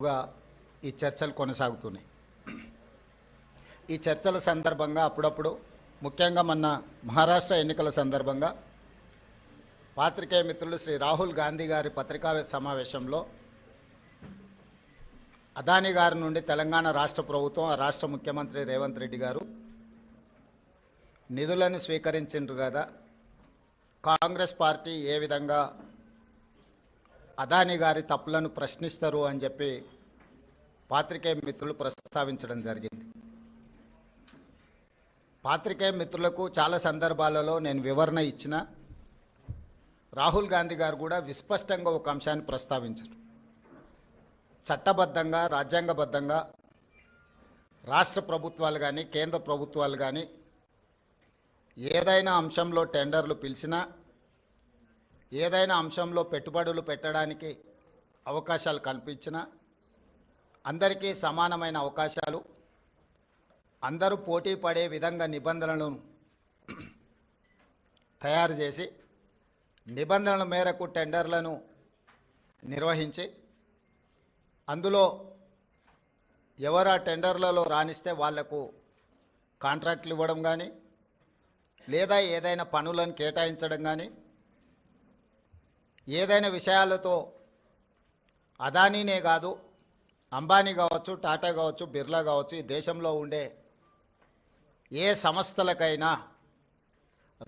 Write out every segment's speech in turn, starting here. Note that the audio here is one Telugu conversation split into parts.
గా ఈ చర్చలు కొనసాగుతున్నాయి. ఈ చర్చల సందర్భంగా అప్పుడప్పుడు ముఖ్యంగా మొన్న మహారాష్ట్ర ఎన్నికల సందర్భంగా పాత్రికేయ మిత్రులు శ్రీ రాహుల్ గాంధీ గారి పత్రికా సమావేశంలో అదాని గారి నుండి తెలంగాణ రాష్ట్ర ప్రభుత్వం రాష్ట్ర ముఖ్యమంత్రి రేవంత్ రెడ్డి గారు నిధులను స్వీకరించిండ్రు కదా. కాంగ్రెస్ పార్టీ ఏ విధంగా అదాని గారి తప్పులను ప్రశ్నిస్తారు అని చెప్పి పాత్రికేయ మిత్రులు ప్రస్తావించడం జరిగింది. పాత్రికేయ మిత్రులకు చాలా సందర్భాలలో నేను వివరణ ఇచ్చిన రాహుల్ గాంధీ గారు కూడా విస్పష్టంగా ఒక అంశాన్ని ప్రస్తావించారు. చట్టబద్ధంగా రాజ్యాంగబద్ధంగా రాష్ట్ర ప్రభుత్వాలు కానీ కేంద్ర ప్రభుత్వాలు కానీ ఏదైనా అంశంలో టెండర్లు పిలిచినా ఏదైనా అంశంలో పెట్టుబడులు పెట్టడానికి అవకాశాలు కల్పించినా అందరికీ సమానమైన అవకాశాలు అందరూ పోటీ పడే విధంగా నిబంధనలను తయారు చేసి నిబంధనల మేరకు టెండర్లను నిర్వహించి అందులో ఎవరు ఆ టెండర్లలో రాణిస్తే వాళ్ళకు కాంట్రాక్ట్లు ఇవ్వడం కానీ లేదా ఏదైనా పనులను కేటాయించడం కానీ ఏదైనా విషయాలతో అదానీనే కాదు అంబానీ కావచ్చు టాటా కావచ్చు బిర్లా కావచ్చు ఈ దేశంలో ఉండే ఏ సంస్థలకైనా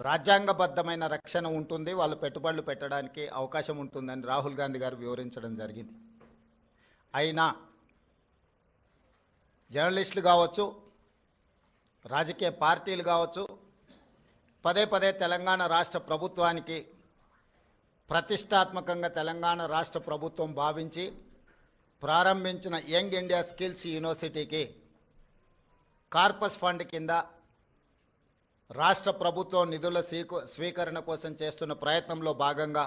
రాజ్యాంగబద్ధమైన రక్షణ ఉంటుంది వాళ్ళు పెట్టుబడులు పెట్టడానికి అవకాశం ఉంటుందని రాహుల్ గాంధీ గారు వివరించడం జరిగింది. అయినా జర్నలిస్టులు కావచ్చు రాజకీయ పార్టీలు కావచ్చు పదే పదే తెలంగాణ రాష్ట్ర ప్రభుత్వానికి ప్రతిష్టాత్మకంగా తెలంగాణ రాష్ట్ర ప్రభుత్వం భావించి ప్రారంభించిన యంగ్ ఇండియా స్కిల్స్ యూనివర్సిటీకి కార్పస్ ఫండ్ కింద రాష్ట్ర ప్రభుత్వం నిధుల స్వీకు స్వీకరణ కోసం చేస్తున్న ప్రయత్నంలో భాగంగా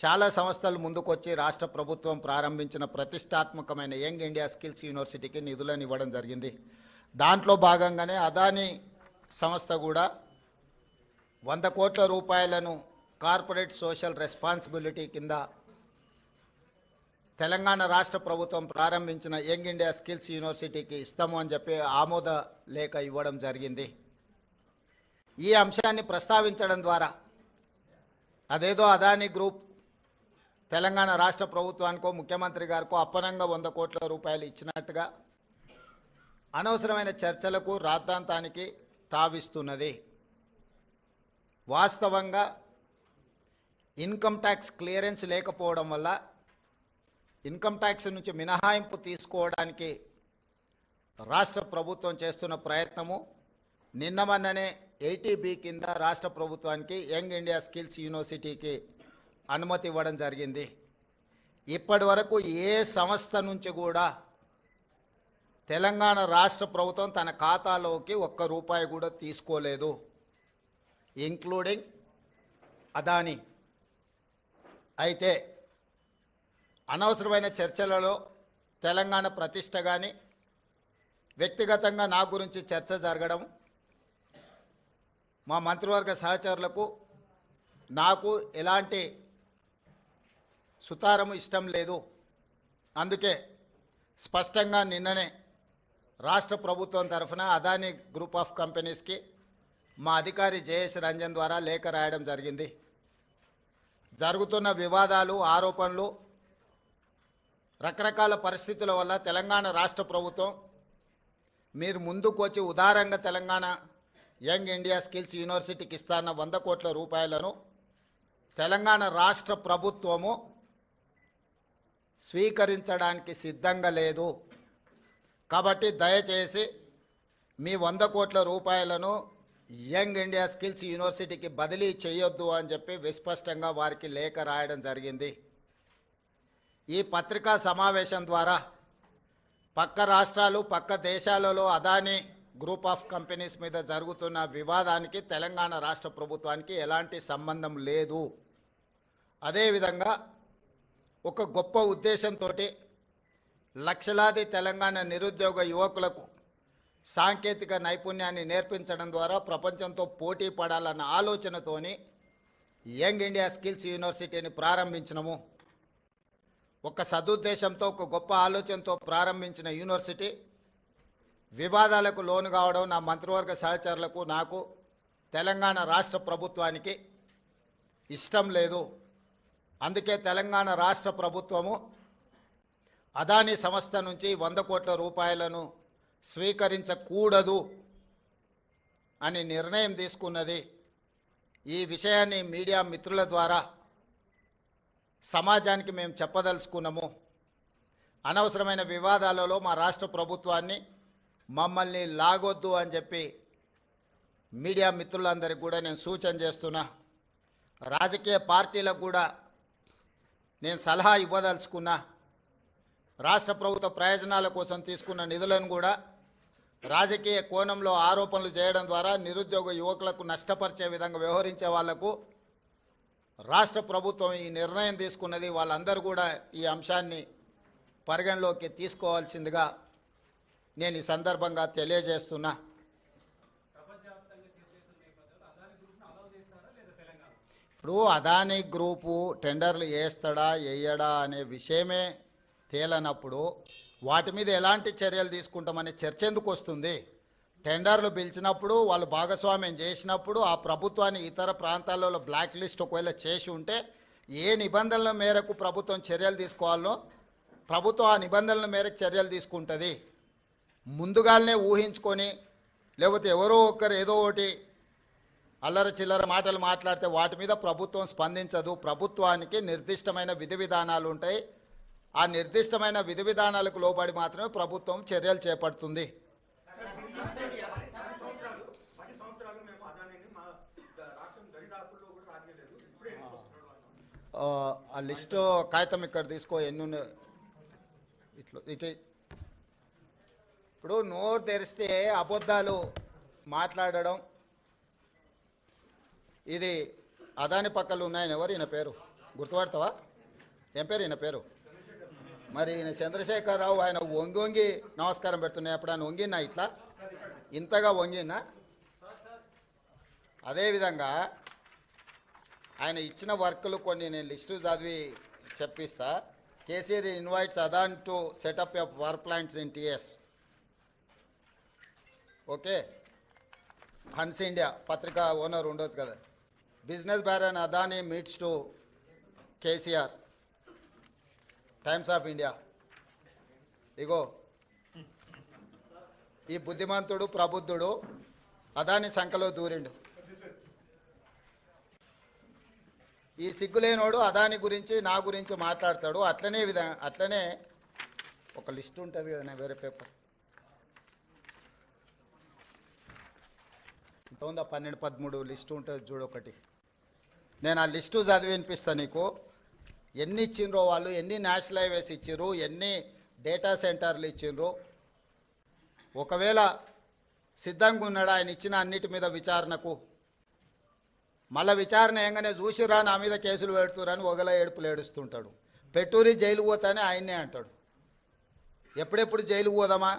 చాలా సంస్థలు ముందుకొచ్చి రాష్ట్ర ప్రభుత్వం ప్రారంభించిన ప్రతిష్టాత్మకమైన యంగ్ ఇండియా స్కిల్స్ యూనివర్సిటీకి నిధులను ఇవ్వడం జరిగింది. దాంట్లో భాగంగానే అదానీ సంస్థ కూడా వంద కోట్ల రూపాయలను కార్పొరేట్ సోషల్ రెస్పాన్సిబిలిటీ కింద తెలంగాణ రాష్ట్ర ప్రభుత్వం ప్రారంభించిన యంగ్ ఇండియా స్కిల్స్ యూనివర్సిటీకి ఇస్తాము అని చెప్పి ఆమోద లేఖ ఇవ్వడం జరిగింది. ఈ అంశాన్ని ప్రస్తావించడం ద్వారా అదేదో అదానీ గ్రూప్ తెలంగాణ రాష్ట్ర ప్రభుత్వానికో ముఖ్యమంత్రి గారికో అప్పనంగా వంద కోట్ల రూపాయలు ఇచ్చినట్టుగా అనవసరమైన చర్చలకు రాద్ధాంతానికి తావిస్తున్నది. వాస్తవంగా ఇన్కమ్ ట్యాక్స్ క్లియరెన్స్ లేకపోవడం వల్ల ఇన్కమ్ ట్యాక్స్ నుంచి మినహాయింపు తీసుకోవడానికి రాష్ట్ర ప్రభుత్వం చేస్తున్న ప్రయత్నము. నిన్న మొన్ననే ఎయిటీబీ కింద రాష్ట్ర ప్రభుత్వానికి యంగ్ ఇండియా స్కిల్స్ యూనివర్సిటీకి అనుమతి ఇవ్వడం జరిగింది. ఇప్పటి వరకు ఏ సంస్థ నుంచి కూడా తెలంగాణ రాష్ట్ర ప్రభుత్వం తన ఖాతాలోకి ఒక్క రూపాయి కూడా తీసుకోలేదు. ఇంక్లూడింగ్ అదానీ అయితే అనవసరమైన చర్చలలో తెలంగాణ ప్రతిష్ట కానీ వ్యక్తిగతంగా నా గురించి చర్చ జరగడం మా మంత్రివర్గ సహచరులకు నాకు ఎలాంటి సుతారము ఇష్టం లేదు. అందుకే స్పష్టంగా నిన్ననే రాష్ట్ర ప్రభుత్వం తరఫున అదానీ గ్రూప్ ఆఫ్ కంపెనీస్కి మా అధికారి జయేష్ రంజన్ ద్వారా లేఖ రాయడం జరిగింది. జరుగుతున్న వివాదాలు ఆరోపణలు రకరకాల పరిస్థితుల వల్ల తెలంగాణ రాష్ట్ర ప్రభుత్వం మీరు ముందుకు వచ్చి ఉదారంగా తెలంగాణ యంగ్ ఇండియా స్కిల్స్ యూనివర్సిటీకి ఇస్తాన్న వంద కోట్ల రూపాయలను తెలంగాణ రాష్ట్ర ప్రభుత్వము స్వీకరించడానికి సిద్ధంగా లేదు. కాబట్టి దయచేసి మీ వంద కోట్ల రూపాయలను యంగ్ ఇండియా స్కిల్స్ యూనివర్సిటీకి బదిలీ చేయొద్దు అని చెప్పి విస్పష్టంగా వారికి లేఖ రాయడం జరిగింది. ఈ పత్రికా సమావేశం ద్వారా పక్క రాష్ట్రాలు పక్క దేశాలలో అదానీ గ్రూప్ ఆఫ్ కంపెనీస్ మీద జరుగుతున్న వివాదానికి తెలంగాణ రాష్ట్ర ప్రభుత్వానికి ఎలాంటి సంబంధం లేదు. అదేవిధంగా ఒక గొప్ప ఉద్దేశంతో లక్షలాది తెలంగాణ నిరుద్యోగ యువకులకు సాంకేతిక నైపుణ్యాన్ని నేర్పించడం ద్వారా ప్రపంచంతో పోటీ పడాలన్న ఆలోచనతోని యంగ్ ఇండియా స్కిల్స్ యూనివర్సిటీని ప్రారంభించినము. ఒక సదుద్దేశంతో ఒక గొప్ప ఆలోచనతో ప్రారంభించిన యూనివర్సిటీ. వివాదాలకు లోను కావడం నా మంత్రివర్గ సహచరులకు నాకు తెలంగాణ రాష్ట్ర ప్రభుత్వానికి ఇష్టం లేదు. అందుకే తెలంగాణ రాష్ట్ర ప్రభుత్వము అదానీ సంస్థ నుంచి వంద కోట్ల రూపాయలను స్వీకరించకూడదు అని నిర్ణయం తీసుకున్నది ఈ విషయాన్ని మీడియా మిత్రుల ద్వారా సమాజానికి మేము చెప్పదలుచుకున్నాము. అనవసరమైన వివాదాలలో మా రాష్ట్ర ప్రభుత్వాన్ని మమ్మల్ని లాగొద్దు అని చెప్పి మీడియా మిత్రులందరికీ కూడా నేను సూచన చేస్తున్నా. రాజకీయ పార్టీలకు కూడా నేను సలహా ఇవ్వదలుచుకున్నా. రాష్ట్ర ప్రభుత్వ ప్రయోజనాల కోసం తీసుకున్న నిధులను కూడా రాజకీయ కోణంలో ఆరోపణలు చేయడం ద్వారా నిరుద్యోగ యువకులకు నష్టపరిచే విధంగా వ్యవహరించే వాళ్ళకు రాష్ట్ర ప్రభుత్వం ఈ నిర్ణయం తీసుకున్నది. వాళ్ళందరూ కూడా ఈ అంశాన్ని పరిగణలోకి తీసుకోవాల్సిందిగా నేను ఈ సందర్భంగా తెలియజేస్తున్నా. ఇప్పుడు అదానీ గ్రూపు టెండర్లు వేస్తాడా వేయడా అనే విషయమే తేలనప్పుడు వాటి మీద ఎలాంటి చర్యలు తీసుకుంటామనే చర్చ ఎందుకు వస్తుంది? టెండర్లు పిలిచినప్పుడు వాళ్ళు భాగస్వామ్యం చేసినప్పుడు ఆ ప్రభుత్వాన్ని ఇతర ప్రాంతాలలో బ్లాక్ లిస్ట్ ఒకవేళ చేసి ఉంటే ఏ నిబంధనల మేరకు ప్రభుత్వం చర్యలు తీసుకోవాలో ప్రభుత్వం ఆ నిబంధనల మేరకు చర్యలు తీసుకుంటుంది. ముందుగానే ఊహించుకొని లేకపోతే ఎవరో ఒకరు ఏదో ఒకటి అల్లర చిల్లర మాటలు మాట్లాడితే వాటి మీద ప్రభుత్వం స్పందించదు. ప్రభుత్వానికి నిర్దిష్టమైన విధి విధానాలు ఉంటాయి. ఆ నిర్దిష్టమైన విధి విధానాలకు లోబడి మాత్రమే ప్రభుత్వం చర్యలు చేపడుతుంది. ఆ, లిస్ట్ లిస్టు కాగితం ఇక్కడ తీసుకో ఎన్ని ఇట్లా ఇటు. ఇప్పుడు నోరు తెరిస్తే అబద్ధాలు మాట్లాడడం. ఇది అదాని పక్కలు ఉన్నాయని ఎవరు? ఈయన పేరు. గుర్తుపడతావా? ఏం పేరు? ఈయన పేరు? మరి ఈయన చంద్రశేఖరరావు ఆయన వంగి వంగి నమస్కారం పెడుతున్నాయి. ఎప్పుడైనా వంగినా ఇట్లా? ఇంతగా వంగినా అదేవిధంగా ఆయన ఇచ్చిన వర్కులు కొన్ని నేను లిస్టు చదివి చెప్పిస్తా. KCR invites Adani to set up a power plants in TS. Okay? Hans India పత్రిక ఓనర్ ఉండొచ్చు కదా. Business baron Adani meets to KCR. Times of India ఇగో ఈ బుద్ధిమంతుడు ప్రబుద్ధుడు అదాని సంఖలో దూరిండు. ఈ సిగ్గులేనోడు అదాని గురించి నా గురించి మాట్లాడతాడు. అట్లనే విధ అట్లనే ఒక లిస్ట్ ఉంటుంది కదా వేరే పేపర్. ఇంత ఉందా? పన్నెండు పదమూడు లిస్టు ఉంటుంది చూడు ఒకటి. నేను ఆ లిస్టు చదివి వినిపిస్తాను నీకు. ఎన్ని ఇచ్చిండ్రో వాళ్ళు ఎన్ని నేషనల్ హైవేస్ ఇచ్చిర్రు ఎన్ని డేటా సెంటర్లు ఇచ్చిండ్రు. ఒకవేళ సిద్ధంగా ఉన్నాడు ఆయన ఇచ్చిన అన్నిటి మీద విచారణకు? మళ్ళీ విచారణ ఏంగానే చూసిరా నా మీద కేసులు పెడుతురని ఒకలా ఏడుపులు ఏడుస్తుంటాడు. పెట్టూరి జైలు పోతానే ఆయన్నే అంటాడు. ఎప్పుడెప్పుడు జైలు పోదామా?